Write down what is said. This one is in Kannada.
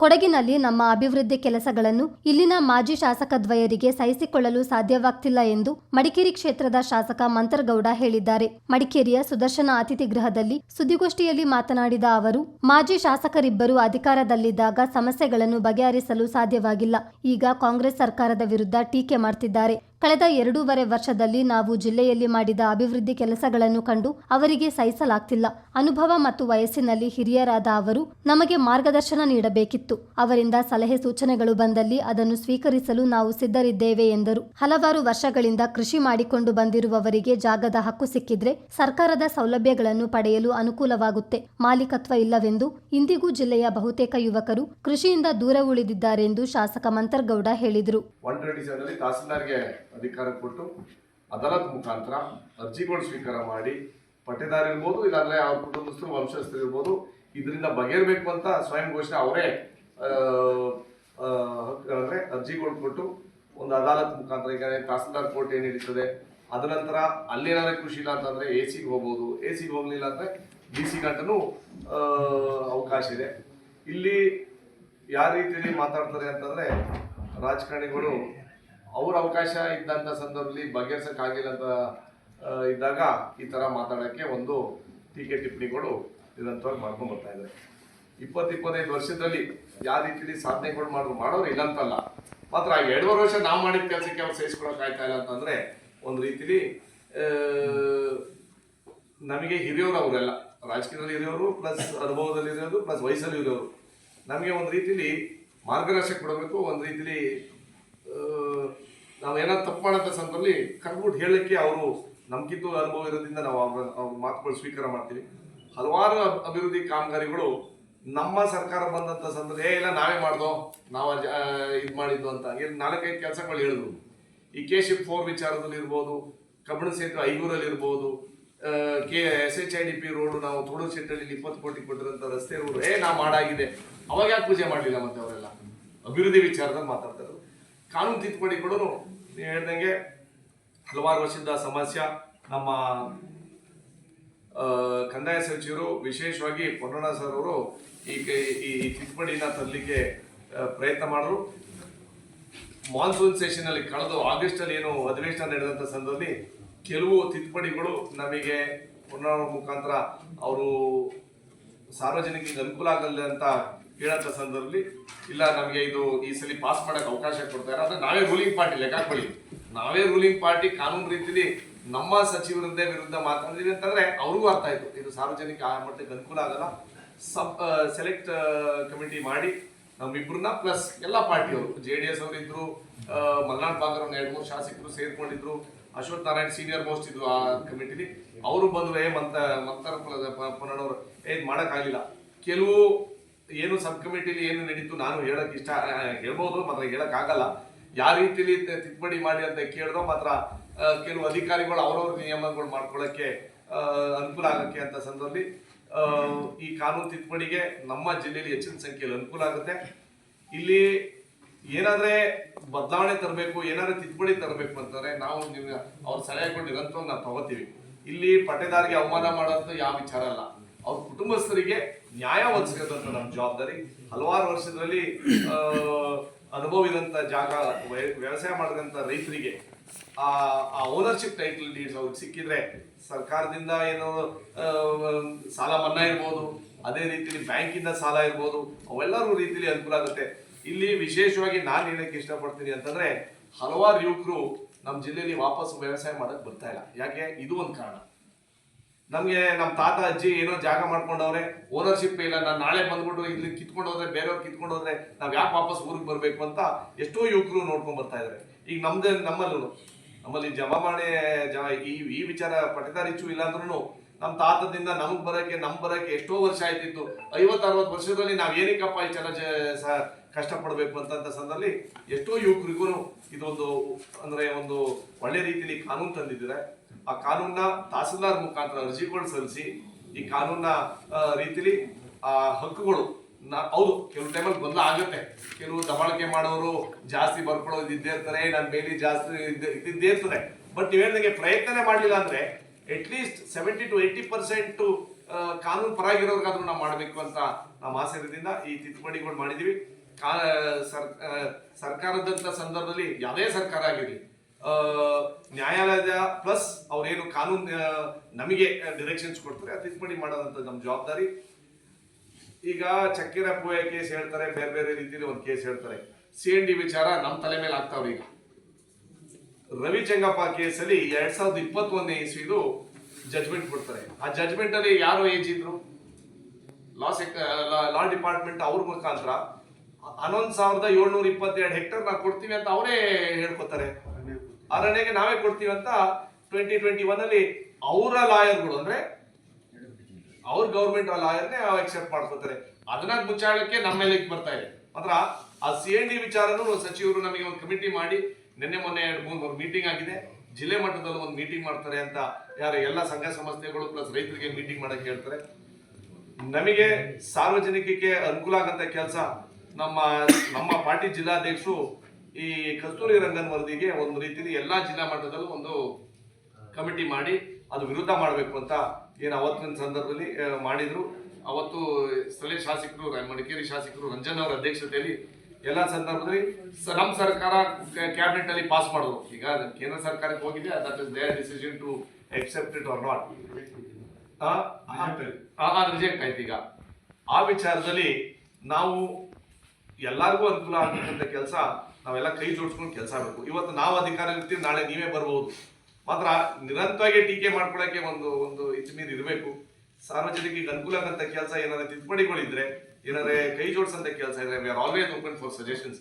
ಕೊಡಗಿನಲ್ಲಿ ನಮ್ಮ ಅಭಿವೃದ್ಧಿ ಕೆಲಸಗಳನ್ನು ಇಲ್ಲಿನ ಮಾಜಿ ಶಾಸಕದ್ವಯರಿಗೆ ಸಹಿಸಿಕೊಳ್ಳಲು ಸಾಧ್ಯವಾಗ್ತಿಲ್ಲ ಎಂದು ಮಡಿಕೇರಿ ಕ್ಷೇತ್ರದ ಶಾಸಕ ಮಂತರ್ಗೌಡ ಹೇಳಿದ್ದಾರೆ. ಮಡಿಕೇರಿಯ ಸುದರ್ಶನ ಅತಿಥಿ ಗೃಹದಲ್ಲಿ ಸುದ್ದಿಗೋಷ್ಠಿಯಲ್ಲಿ ಮಾತನಾಡಿದ ಅವರು, ಮಾಜಿ ಶಾಸಕರಿಬ್ಬರು ಅಧಿಕಾರದಲ್ಲಿದ್ದಾಗ ಸಮಸ್ಯೆಗಳನ್ನು ಬಗೆಹರಿಸಲು ಸಾಧ್ಯವಾಗಿಲ್ಲ. ಈಗ ಕಾಂಗ್ರೆಸ್ ಸರ್ಕಾರದ ವಿರುದ್ಧ ಟೀಕೆ ಮಾಡ್ತಿದ್ದಾರೆ. ಕಳೆದ ಎರಡೂವರೆ ವರ್ಷದಲ್ಲಿ ನಾವು ಜಿಲ್ಲೆಯಲ್ಲಿ ಮಾಡಿದ ಅಭಿವೃದ್ಧಿ ಕೆಲಸಗಳನ್ನು ಕಂಡು ಅವರಿಗೆ ಸಹಿಸಲಾಗ್ತಿಲ್ಲ. ಅನುಭವ ಮತ್ತು ವಯಸ್ಸಿನಲ್ಲಿ ಹಿರಿಯರಾದ ಅವರು ನಮಗೆ ಮಾರ್ಗದರ್ಶನ ನೀಡಬೇಕಿತ್ತು. ಅವರಿಂದ ಸಲಹೆ ಸೂಚನೆಗಳು ಬಂದಲ್ಲಿ ಅದನ್ನು ಸ್ವೀಕರಿಸಲು ನಾವು ಸಿದ್ಧರಿದ್ದೇವೆ ಎಂದರು. ಹಲವಾರು ವರ್ಷಗಳಿಂದ ಕೃಷಿ ಮಾಡಿಕೊಂಡು ಬಂದಿರುವವರಿಗೆ ಜಾಗದ ಹಕ್ಕು ಸಿಕ್ಕಿದ್ರೆ ಸರ್ಕಾರದ ಸೌಲಭ್ಯಗಳನ್ನು ಪಡೆಯಲು ಅನುಕೂಲವಾಗುತ್ತೆ. ಮಾಲೀಕತ್ವ ಇಲ್ಲವೆಂದು ಇಂದಿಗೂ ಜಿಲ್ಲೆಯ ಬಹುತೇಕ ಯುವಕರು ಕೃಷಿಯಿಂದ ದೂರ ಉಳಿದಿದ್ದಾರೆಂದು ಶಾಸಕ ಮಂತರ್ಗೌಡ ಹೇಳಿದರು. ಅಧಿಕಾರ ಕೊಟ್ಟು ಅದಾಲತ್ ಮುಖಾಂತರ ಅರ್ಜಿಗಳು ಸ್ವೀಕಾರ ಮಾಡಿ ಪಟ್ಟಿದಾರ ಇರ್ಬೋದು, ಇಲ್ಲಾಂದ್ರೆ ಅವ್ರ ಕುಟುಂಬಸ್ಥರು, ವಂಶಸ್ಥರು ಇರ್ಬೋದು, ಇದರಿಂದ ಬಗೆಹರಬೇಕು ಅಂತ ಸ್ವಯಂ ಘೋಷಣೆ ಅವರೇ ಅಂದ್ರೆ ಅರ್ಜಿಗಳು ಕೊಟ್ಟು ಒಂದು ಅದಾಲತ್ ಮುಖಾಂತರ ಈಗ ತಹಸೀಲ್ದಾರ್ ಕೋರ್ಟ್ ಏನು ನಡೀತದೆ ಅದ ನಂತರ ಅಲ್ಲೇನಾದ್ರೆ ಖುಷಿ ಇಲ್ಲ ಅಂತಂದ್ರೆ ಎ ಸಿಗೆ ಹೋಗ್ಬೋದು ಎ ಸಿಗೆ ಹೋಗ್ಲಿಲ್ಲ ಅಂದ್ರೆ ಡಿ ಸಿ ಗಂಟನೂ ಅವಕಾಶ ಇದೆ. ಇಲ್ಲಿ ಯಾವ ರೀತಿಯಲ್ಲಿ ಮಾತಾಡ್ತಾರೆ ಅಂತಂದ್ರೆ ರಾಜಕಾರಣಿಗಳು ಅವ್ರ ಅವಕಾಶ ಇದ್ದಂಥ ಸಂದರ್ಭದಲ್ಲಿ ಬಗೆಹರಿಸಕ್ಕಾಗಿಲ್ಲ ಅಂತ ಇದ್ದಾಗ ಈ ಥರ ಮಾತಾಡೋಕ್ಕೆ ಒಂದು ಟೀಕೆ ಟಿಪ್ಪಣಿಗಳು ನಿರಂತರವಾಗಿ ಮಾಡ್ಕೊಂಡು ಬರ್ತಾ ಇದ್ದಾರೆ ಇಪ್ಪತ್ತು ಇಪ್ಪತ್ತೈದು ವರ್ಷದಲ್ಲಿ ಯಾವ ರೀತಿಲಿ ಸಾಧನೆಗಳು ಮಾಡೋರು ಇಲ್ಲ ಅಂತಲ್ಲ ಮಾತ್ರ ಎರಡೂವರೆ ವರ್ಷ ನಾವು ಮಾಡಿದ ಕೆಲಸಕ್ಕೆ ಅವ್ರು ಸಹಿಸ್ಕೊಳಕ್ ಆಯ್ತಾ ಇಲ್ಲ ಅಂತಂದ್ರೆ ಒಂದು ರೀತಿಲಿ ನಮಗೆ ಹಿರಿಯವರು ಅವರೆಲ್ಲ, ರಾಜಕೀಯದಲ್ಲಿ ಇರೋರು ಪ್ಲಸ್ ಅನುಭವದಲ್ಲಿ ಇರೋರು ಪ್ಲಸ್ ವಯಸ್ಸಲ್ಲಿ ಇರೋರು ನಮಗೆ ಒಂದು ರೀತಿಲಿ ಮಾರ್ಗದರ್ಶಕ ಕೊಡಬೇಕು, ಒಂದು ರೀತಿಲಿ ನಾವು ಏನಾದ್ರು ತಪ್ಪು ಮಾಡೋ ಸಂದರ್ಭದಲ್ಲಿ ಕರ್ಬಿಟ್ಟು ಹೇಳಲಿಕ್ಕೆ ಅವರು ನಮ್ಗಿಂತ ಅನುಭವ ಇರೋದ್ರಿಂದ ನಾವು ಅವ್ರ ಅವ್ರ ಮಾತುಗಳು ಸ್ವೀಕಾರ ಮಾಡ್ತೀವಿ. ಹಲವಾರು ಅಭಿವೃದ್ಧಿ ಕಾಮಗಾರಿಗಳು ನಮ್ಮ ಸರ್ಕಾರ ಬಂದಂಥ ಸಂದರ್ಭ, ಏ, ಇಲ್ಲ, ನಾವೇ ಮಾಡ್ದೋ, ನಾವು ಇದು ಮಾಡಿದ್ದು ಅಂತ. ಇಲ್ಲಿ ನಾಲ್ಕೈದು ಕೆಲಸಗಳು ಹೇಳಿದ್ರು. ಈ ಕೆ ಶಿಪ್ ಫೋರ್ ವಿಚಾರದಲ್ಲಿ ಇರ್ಬೋದು ಕಬ್ಬಣ ಸೇತು ಐಗೂರಲ್ಲಿ ಇರ್ಬೋದು K S H I D P road ನಾವು ತೋಡು ಸೇತಲ್ಲಿ ಇಪ್ಪತ್ತು ಕೋಟಿ ಕೊಟ್ಟಿರೋಂಥ ರಸ್ತೆ ಇರ್ಬೋದು ಏ, ನಾ ಮಾಡಾಗಿದೆ. ಅವಾಗ ಯಾಕೆ ಪೂಜೆ ಮಾಡಲಿಲ್ಲ ಮತ್ತೆ ಅವರೆಲ್ಲ? ಅಭಿವೃದ್ಧಿ ವಿಚಾರದಲ್ಲಿ ಮಾತಾಡ್ತಾ ಕಾನೂನು ತಿದ್ದುಪಡಿ ನೀವು ಹೇಳ್ದಂಗೆ ಹಲವಾರು ವರ್ಷದ ಸಮಸ್ಯೆ. ನಮ್ಮ ಕಂದಾಯ ಸಚಿವರು ವಿಶೇಷವಾಗಿ ಪೊನ್ನಣ್ಣ ಸರ್ ಅವರು ಈ ಈ ತಿದ್ದುಪಡಿನ ತರಲಿಕ್ಕೆ ಪ್ರಯತ್ನ ಮಾಡಿದ್ರು ಮಾನ್ಸೂನ್ ಸೆಷನ್ ಅಲ್ಲಿ ಕಳೆದು ಆಗಸ್ಟ್ ಅಲ್ಲಿ ಏನು ಅಧಿವೇಶನ ನಡೆದಂತ ಸಂದರ್ಭದಲ್ಲಿ ಕೆಲವು ತಿದ್ದುಪಡಿಗಳು ನಮಗೆ ಪುನರ್ ಮುಖಾಂತರ ಅವರು ಸಾರ್ವಜನಿಕರಿಗೆ ಅನುಕೂಲ ಆಗಲ್ಲ ಅಂತ ಹೇಳಂತ ಸಂದರ್ಭದಲ್ಲಿ ಇಲ್ಲ ನಮಗೆ ಇದು ಈ ಸಲ ಪಾಸ್ ಮಾಡಕ್ ಅವಕಾಶ ಕೊಡ್ತಾರೆ. ಅಂದ್ರೆ ನಾವೇ ರೂಲಿಂಗ್ ಪಾರ್ಟಿ ಲೆಕ್ಕ ನಾವೇ ರೂಲಿಂಗ್ ಪಾರ್ಟಿ ಕಾನೂನು ರೀತಿಲಿ ನಮ್ಮ ಸಚಿವರದ್ದೇ ವಿರುದ್ಧ ಮಾತಾಡಿದೀವಿ ಅಂತಂದ್ರೆ ಅವ್ರಿಗೂ ಅರ್ಥ ಆಯ್ತು. ಇದು ಸಾರ್ವಜನಿಕ ಆ ಮಟ್ಟಕ್ಕೆ ಅನುಕೂಲ ಆಗಲ್ಲ. ಸಬ್ ಸೆಲೆಕ್ಟ್ ಕಮಿಟಿ ಮಾಡಿ ನಮ್ಮಿಬ್ರನ್ನ ಪ್ಲಸ್ ಎಲ್ಲ ಪಾರ್ಟಿಯವರು ಜೆ ಡಿ ಎಸ್ ಅವರು ಇದ್ರು ಆ, ಮಲ್ನಾಡ್ ಬಾಗರ್ ಎರಡು ಮೂರು ಶಾಸಕರು ಸೇರ್ಕೊಂಡಿದ್ರು. ಅಶ್ವಥ್ ನಾರಾಯಣ್ ಸೀನಿಯರ್ ಮೋಸ್ಟ್ ಇದ್ರು ಆ ಕಮಿಟಿಲಿ ಅವರು ಬಂದ್ರು, ಏ ಮಂತ ಮಂತ್ರ ಪುನಡವರು ಏ, ಇದ್ ಕೆಲವು ಏನು ಸಬ್ ಕಮಿಟಿಲಿ ಏನು ನಡೀತು ನಾನು ಹೇಳಕ್ ಇಷ್ಟ ಹೇಳ್ಬೋದು, ಮಾತ್ರ ಹೇಳಕ್ ಆಗಲ್ಲ. ಯಾವ ರೀತಿಲಿ ತಿದ್ದುಪಡಿ ಮಾಡಿ ಅಂತ ಕೇಳಿದ್ರು ಮಾತ್ರ ಕೆಲವು ಅಧಿಕಾರಿಗಳು ಅವ್ರವ್ರ ನಿಯಮಗಳು ಮಾಡ್ಕೊಳ್ಳಕ್ಕೆ ಅನುಕೂಲ ಆಗಕ್ಕೆ ಅಂತ ಸಂದರ್ಭದಲ್ಲಿ ಈ ಕಾನೂನು ತಿದ್ದುಪಡಿಗೆ ನಮ್ಮ ಜಿಲ್ಲೆಯಲ್ಲಿ ಹೆಚ್ಚಿನ ಸಂಖ್ಯೆಯಲ್ಲಿ ಅನುಕೂಲ ಆಗುತ್ತೆ. ಇಲ್ಲಿ ಏನಾದ್ರೆ ಬದಲಾವಣೆ ತರಬೇಕು, ಏನಾದ್ರೆ ತಿದ್ದುಪಡಿ ತರಬೇಕು ಅಂತಂದ್ರೆ ನಾವು ನಿಮ್ಮ ಅವ್ರ ಸಲಹೆ ಕೊಟ್ಟು ನಿರಂತರವಾಗಿ ನಾವು ತಗೋತೀವಿ. ಇಲ್ಲಿ ಪಟ್ಟೆದಾರಿಗೆ ಅವಮಾನ ಮಾಡೋದು ಯಾವ ವಿಚಾರ ಅಲ್ಲ. ಅವ್ರ ಕುಟುಂಬಸ್ಥರಿಗೆ ನ್ಯಾಯ ಒದಗಿಸೋದಂತ ನಮ್ಮ ಜವಾಬ್ದಾರಿ. ಹಲವಾರು ವರ್ಷದಲ್ಲಿ ಅನುಭವ ಇದಂತ ಜಾಗ, ವ್ಯ- ವ್ಯವಸಾಯ ಮಾಡಿದಂತ ರೈತರಿಗೆ ಆ ಆ ಓನರ್ಶಿಪ್ ಟೈಟಲ್ ಡೀಡ್ಸ್ ಅವ್ರಿಗೆ ಸಿಕ್ಕಿದ್ರೆ ಸರ್ಕಾರದಿಂದ ಏನು ಸಾಲ ಮನ್ನಾ ಇರ್ಬೋದು, ಅದೇ ರೀತಿಲಿ ಬ್ಯಾಂಕಿಂದ ಸಾಲ ಇರ್ಬೋದು, ಅವೆಲ್ಲರೂ ರೀತಿಲಿ ಅನುಕೂಲ ಆಗುತ್ತೆ. ಇಲ್ಲಿ ವಿಶೇಷವಾಗಿ ನಾನು ಹೇಳಕ್ಕೆ ಇಷ್ಟಪಡ್ತೀನಿ ಅಂತಂದ್ರೆ ಹಲವಾರು ಯುವಕರು ನಮ್ಮ ಜಿಲ್ಲೆಯಲ್ಲಿ ವಾಪಸ್ ವ್ಯವಸಾಯ ಮಾಡಕ್ ಬರ್ತಾ ಇಲ್ಲ. ಯಾಕೆ? ಇದು ಒಂದು ಕಾರಣ. ನಮ್ಗೆ ನಮ್ಮ ತಾತ, ಅಜ್ಜಿ ಏನೋ ಜಾಗ ಮಾಡ್ಕೊಂಡವ್ರೆ ಓನರ್ಶಿಪ್ ಇಲ್ಲ, ನಾನು ನಾಳೆ ಬಂದ್ಬಿಟ್ಟು ಇಲ್ಲಿ ಕಿತ್ಕೊಂಡು ಹೋದ್ರೆ ಬೇರೆಯವ್ರು ಕಿತ್ಕೊಂಡು ಹೋದ್ರೆ ನಾವ್ ಯಾಕೆ ವಾಪಸ್ ಊರಿಗೆ ಬರ್ಬೇಕು ಅಂತ ಎಷ್ಟೋ ಯುವಕರು ನೋಡ್ಕೊಂಡ್ ಬರ್ತಾ ಇದಾರೆ. ಈಗ ನಮ್ದೇ ನಮ್ಮಲ್ಲೂ ನಮ್ಮಲ್ಲಿ ಜಮಾವಣೆ, ಜ ಈ ಈ ವಿಚಾರ ಪಟ್ಟದಾರ ಇಚ್ಚು ಇಲ್ಲ ಅಂದ್ರೂ ನಮ್ಮ ತಾತದಿಂದ ನಮಗ್ ಬರಕ್ಕೆ, ನಮ್ ಬರಕ್ಕೆ ಎಷ್ಟೋ ವರ್ಷ ಆಯ್ತಿತ್ತು. ಐವತ್ತು, ಅರವತ್ತು ವರ್ಷದಲ್ಲಿ ನಾವ್ ಏನಕ್ಕಪ್ಪ ಈ ಸ- ಕಷ್ಟಪಡ್ಬೇಕು ಅಂತ ಸಂದರ್ಭದಲ್ಲಿ ಎಷ್ಟೋ ಯುವಕರಿಗೂ ಇದೊಂದು, ಅಂದ್ರೆ ಒಂದು ಒಳ್ಳೆ ರೀತಿಯಲ್ಲಿ ಕಾನೂನು ತಂದಿದ್ದಾರೆ. ಆ ಕಾನೂನ ತಹಸೀಲ್ದಾರ್ ಮುಖಾಂತರ ಅರ್ಜಿಗಳು ಸಲ್ಲಿಸಿ, ಈ ಕಾನೂನ ರೀತಿಲಿ, ಆ, ಹಕ್ಕುಗಳು ನಾ, ಹೌದು, ಕೆಲವು ಟೈಮಲ್ಲಿ ಗೊಂದಲ ಆಗುತ್ತೆ. ಕೆಲವು ದಬಾಳಿಕೆ ಮಾಡೋರು ಜಾಸ್ತಿ ಬರ್ಕೊಳ್ಳೋದು ಇದ್ದೇ ಇರ್ತಾರೆ ನನ್ನ ಮೇಲೆ ಜಾಸ್ತಿ ಇದ್ದೇ- ಇರ್ತದೆ ಬಟ್ ನೀವು ನನಗೆ ಪ್ರಯತ್ನನೇ ಮಾಡಲಿಲ್ಲ ಅಂದ್ರೆ at least seventy to eighty percent ಕಾನೂನು ಪರವಾಗಿರೋರ್ಗಾದ್ರೂ ನಾವು ಮಾಡಬೇಕು ಅಂತ ನಮ್ಮ ಆಸೆದಿಂದ ಈ ತಿದ್ದುಪಡಿಗಳು ಮಾಡಿದೀವಿ. ಕಾ ಸರ್ ಆ, ಸರ್ಕಾರದಂತ ಸಂದರ್ಭದಲ್ಲಿ ಯಾವುದೇ ಸರ್ಕಾರ ಆಗಿರಲಿ ನ್ಯಾಯಾಲಯದ ಪ್ಲಸ್ ಅವರೇನು ಕಾನೂನು ನಮಗೆ ಡಿರೆಕ್ಷನ್ಸ್ ಕೊಡ್ತಾರೆ ಆ ತಿದ್ದುಪಡಿ ಮಾಡೋದಂತ ನಮ್ಮ ಜವಾಬ್ದಾರಿ. ಈಗ ಚಕ್ಕೆರ ಪೋಯ ಕೇಸ್ ಹೇಳ್ತಾರೆ ಬೇರೆ ಬೇರೆ ರೀತಿಯಲ್ಲಿ ಒಂದು ಕೇಸ್ ಹೇಳ್ತಾರೆ. ಸಿ ಎನ್ ವಿಚಾರ ನಮ್ಮ ತಲೆ ಮೇಲೆ ಆಗ್ತಾವ್ರಿ ಈಗ ರವಿ ಚೆಂಗಪ್ಪ ಕೇಸಲ್ಲಿ ಎರಡ್ ಸಾವಿರದ ಇಪ್ಪತ್ತೊಂದನೇ ಇಸ್ವಿದು ಜಜ್ಮೆಂಟ್ ಕೊಡ್ತಾರೆ. ಆ ಜಜ್ಮೆಂಟ್ ಅಲ್ಲಿ ಯಾರು ಏಜ್ ಇದ್ರು? ಲಾ ಸೆಕ್ ಲಾ ಡಿಪಾರ್ಟ್ಮೆಂಟ್ ಅವ್ರ ಮುಖಾಂತರ ಹನ್ನೊಂದು ಸಾವಿರದ ಏಳ್ನೂರ ಇಪ್ಪತ್ತೆರಡು ಹೆಕ್ಟರ್ ನಾವು ಕೊಡ್ತೀವಿ ಅಂತ ಅವರೇ ಹೇಳ್ಕೊತಾರೆ. ಅರಣ್ಯಗೆ ನಾವೇ ಕೊಡ್ತೀವಿ ಅಂತ ಟ್ವೆಂಟಿ ಟ್ವೆಂಟಿ ಒನ್ ಅಲ್ಲಿ ಅವರ ಲಾಯರ್ಗಳು ಅಂದ್ರೆ ಅವ್ರ ಗೌರ್ಮೆಂಟ್ ಲಾಯರ್ನೇ ಎಕ್ಸೆಪ್ಟ್ ಮಾಡ್ಕೋತಾರೆ. ಅದನ್ನ ಮುಚ್ಚಾಳಕ್ಕೆ ನಮ್ಮ ಮೇಲೆ ಬರ್ತಾ ಇದೆ. ಮಾತ್ರ ಆ ಸಿ ಎನ್ ಡಿ ವಿಚಾರನು ಸಚಿವರು ನಮಗೆ ಒಂದು ಕಮಿಟಿ ಮಾಡಿ ನಿನ್ನೆ ಮೊನ್ನೆ ಎರಡು ಮೂರು ಮೀಟಿಂಗ್ ಆಗಿದೆ. ಜಿಲ್ಲೆ ಮಟ್ಟದಲ್ಲಿ ಒಂದು ಮೀಟಿಂಗ್ ಮಾಡ್ತಾರೆ ಅಂತ ಯಾರು ಎಲ್ಲ ಸಂಘ ಸಂಸ್ಥೆಗಳು ಪ್ಲಸ್ ರೈತರಿಗೆ ಮೀಟಿಂಗ್ ಮಾಡಕ್ಕೆ ಹೇಳ್ತಾರೆ. ನಮಗೆ ಸಾರ್ವಜನಿಕಕ್ಕೆ ಅನುಕೂಲ ಆಗಂತ ಕೆಲಸ ನಮ್ಮ ನಮ್ಮ ಪಾರ್ಟಿ ಜಿಲ್ಲಾಧ್ಯಕ್ಷರು ಈ ಕಸ್ತೂರಿ ರಂಗನ್ ವರದಿಗೆ ಒಂದು ರೀತಿಯಲ್ಲಿ ಎಲ್ಲಾ ಜಿಲ್ಲಾ ಮಟ್ಟದಲ್ಲೂ ಒಂದು ಕಮಿಟಿ ಮಾಡಿ ಅದು ವಿರುದ್ಧ ಮಾಡಬೇಕು ಅಂತ ಏನು ಅವತ್ತಿನ ಸಂದರ್ಭದಲ್ಲಿ ಮಾಡಿದ್ರು. ಅವತ್ತು ಸ್ಥಳೀಯ ಶಾಸಕರು ಮಡಿಕೇರಿ ಶಾಸಕರು, ರಂಜನ್ ಅವರ ಅಧ್ಯಕ್ಷತೆಯಲ್ಲಿ ಎಲ್ಲ ಸಂದರ್ಭದಲ್ಲಿ ನಮ್ಮ ಸರ್ಕಾರ ಕ್ಯಾಬಿನೆಟ್ ಅಲ್ಲಿ ಪಾಸ್ ಮಾಡಿದ್ರು. ಈಗ ಕೇಂದ್ರ ಸರ್ಕಾರಕ್ಕೆ ಹೋಗಿದೆ that is their decision to accept it or not ಅದು ರಿಜೆಕ್ಟ್ ಆಯ್ತು. ಈಗ. ಆ ವಿಚಾರದಲ್ಲಿ ನಾವು ಎಲ್ಲರಿಗೂ ಅನುಕೂಲ ಆಗ್ತಕ್ಕಂಥ ಕೆಲಸ ನಾವೆಲ್ಲ ಕೈ ಜೋಡಿಸ್ಕೊಂಡು ಕೆಲಸ ಆಗಬೇಕು. ಇವತ್ತು ನಾವು ಅಧಿಕಾರ ಇರ್ತೀವಿ ನಾಳೆ ನೀವೇ ಬರಬಹುದು ಮಾತ್ರ ನಿರಂತರವಾಗಿ ಟೀಕೆ ಮಾಡ್ಕೊಳಕ್ಕೆ ಒಂದು ಒಂದು ಇಚ್ಛೆ ಇರಬೇಕು. ಸಾರ್ವಜನಿಕರಿಗೆ ಅನುಕೂಲ ಆಗಂತ ಕೆಲಸ ಏನಾದ್ರೂ ತಿದ್ದುಪಡಿಗಳಿದ್ರೆ ಏನಾದ್ರೆ ಕೈ ಜೋಡಿಸಂತ ಕೆಲಸ ಇದ್ರೆ are always open for suggestions